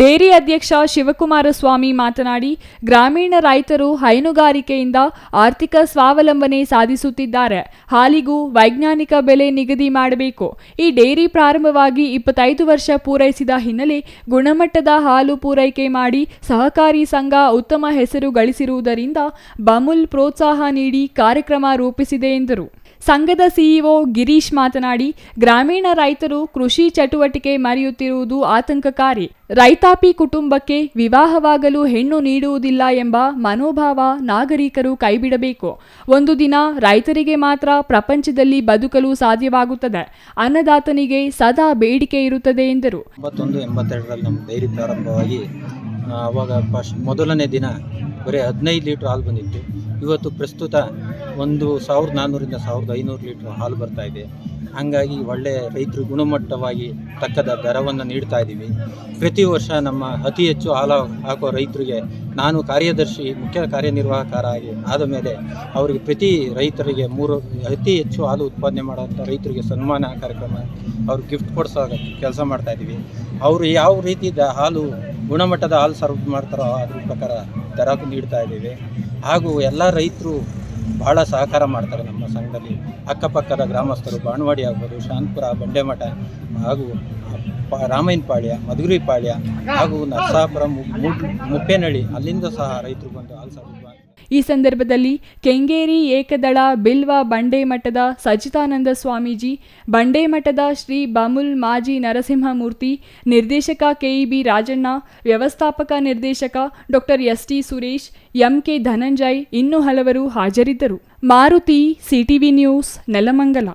Dairy ಅಧ್ಯಕ್ಷ ಶಿವಕುಮಾರ ಸ್ವಾಮಿ ಮಾತನಾಡಿ, ಗ್ರಾಮೀಣ ರೈತರು ಹೈನುಗಾರಿಕೆಯಿಂದ ಆರ್ಥಿಕ ಸ್ವಾವಲಂಬನೆ ಸಾಧಿಸುತ್ತಿದ್ದಾರೆ. ಹಾಲಿಗೂ ವೈಜ್ಞಾನಿಕ ಬೆಲೆ ನಿಗದಿ ಮಾಡಬೇಕು. ಈ ಡೇರಿ ಪ್ರಾರಂಭವಾಗಿ ಇಪ್ಪತ್ತೈದು ವರ್ಷ ಪೂರೈಸಿದ ಹಿನ್ನೆಲೆ ಗುಣಮಟ್ಟದ ಹಾಲು ಪೂರೈಕೆ ಮಾಡಿ ಸಹಕಾರಿ ಸಂಘ ಉತ್ತಮ ಹೆಸರು ಗಳಿಸಿರುವುದರಿಂದ ಬಮುಲ್ ಪ್ರೋತ್ಸಾಹ ನೀಡಿ ಕಾರ್ಯಕ್ರಮ ರೂಪಿಸಿದೆ ಎಂದರು. ಸಂಘದ ಸಿಇಒ ಗಿರೀಶ್ ಮಾತನಾಡಿ, ಗ್ರಾಮೀಣ ರೈತರು ಕೃಷಿ ಚಟುವಟಿಕೆ ಮರೆಯುತ್ತಿರುವುದು ಆತಂಕಕಾರಿ. ರೈತಾಪಿ ಕುಟುಂಬಕ್ಕೆ ವಿವಾಹವಾಗಲು ಹೆಣ್ಣು ನೀಡುವುದಿಲ್ಲ ಎಂಬ ಮನೋಭಾವ ನಾಗರಿಕರು ಕೈಬಿಡಬೇಕು. ಒಂದು ದಿನ ರೈತರಿಗೆ ಮಾತ್ರ ಪ್ರಪಂಚದಲ್ಲಿ ಬದುಕಲು ಸಾಧ್ಯವಾಗುತ್ತದೆ. ಅನ್ನದಾತನಿಗೆ ಸದಾ ಬೇಡಿಕೆ ಇರುತ್ತದೆ ಎಂದರು. ಪ್ರಾರಂಭವಾಗಿ ಅವಾಗ ಮೊದಲನೇ ದಿನ ಬರೀ ಹದಿನೈದು ಲೀಟ್ರ್ ಹಾಲು ಬಂದಿತ್ತು. ಇವತ್ತು ಪ್ರಸ್ತುತ ಒಂದು ಸಾವಿರದ ನಾನ್ನೂರಿಂದ ಸಾವಿರದ ಐನೂರು ಲೀಟ್ರ್ ಹಾಲು ಬರ್ತಾ ಇದೆ. ಹಾಗಾಗಿ ಒಳ್ಳೆಯ ರೈತರು ಗುಣಮಟ್ಟವಾಗಿ ತಕ್ಕದ ದರವನ್ನು ನೀಡ್ತಾ ಇದ್ದೀವಿ. ಪ್ರತಿ ವರ್ಷ ನಮ್ಮ ಅತಿ ಹೆಚ್ಚು ಹಾಲು ಹಾಕುವ ರೈತರಿಗೆ ನಾನು ಕಾರ್ಯದರ್ಶಿ, ಮುಖ್ಯ ಕಾರ್ಯನಿರ್ವಾಹಕರ ಆಗಿ ಆದ ಮೇಲೆ ಅವರಿಗೆ ಪ್ರತಿ ರೈತರಿಗೆ ಮೂರು, ಅತಿ ಹೆಚ್ಚು ಹಾಲು ಉತ್ಪಾದನೆ ಮಾಡುವಂಥ ರೈತರಿಗೆ ಸನ್ಮಾನ ಕಾರ್ಯಕ್ರಮ ಅವ್ರಿಗೆ ಗಿಫ್ಟ್ ಕೊಡಿಸೋ ಕೆಲಸ ಮಾಡ್ತಾ ಇದ್ದೀವಿ. ಅವರು ಯಾವ ರೀತಿ ದ- ಹಾಲು, ಗುಣಮಟ್ಟದ ಹಾಲು ಸರ್ವ್ ಮಾಡ್ತಾರೋ ಅದ್ರ ಪ್ರಕಾರ ದರ ನೀಡ್ತಾ ಇದ್ದೀವಿ. ಹಾಗೂ ಎಲ್ಲ ರೈತರು ಬಹಳ ಸಹಕಾರ ಮಾಡ್ತಾರೆ ನಮ್ಮ ಸಂಘದಲ್ಲಿ. ಅಕ್ಕಪಕ್ಕದ ಗ್ರಾಮಸ್ಥರು ಬಾಣವಾಡಿ ಆಗ್ಬೋದು ಶಾಂತಪುರ ಬಂಡೆಮಠ ಹಾಗೂ ರಾಮಯ್ಯನಪಾಳ್ಯ ಮಧುಗಿರಿಪಾಳ್ಯ ಹಾಗೂ ನರಸಾಪುರ ಮುಪ್ಪೇನಹಳ್ಳಿ. ಅಲ್ಲಿಂದ ಸಹ ರೈತರು ಬಂದು ಹಾಲು ಈ ಸಂದರ್ಭದಲ್ಲಿ ಕೆಂಗೇರಿ ಏಕದಳ ಬಿಲ್ವ ಬಂಡೇಮಠದ ಸಚಿತಾನಂದ ಸ್ವಾಮೀಜಿ, ಬಂಡೇಮಠದ ಶ್ರೀ ಬಮುಲ್ ಮಾಜಿ ನರಸಿಂಹಮೂರ್ತಿ, ನಿರ್ದೇಶಕ ಕೆಇಬಿ ರಾಜಣ್ಣ, ವ್ಯವಸ್ಥಾಪಕ ನಿರ್ದೇಶಕ doctor S T Suresh, MK Dhananjay ಇನ್ನೂ ಹಲವರು ಹಾಜರಿದ್ದರು. Maruti CTV news, Nelamangala.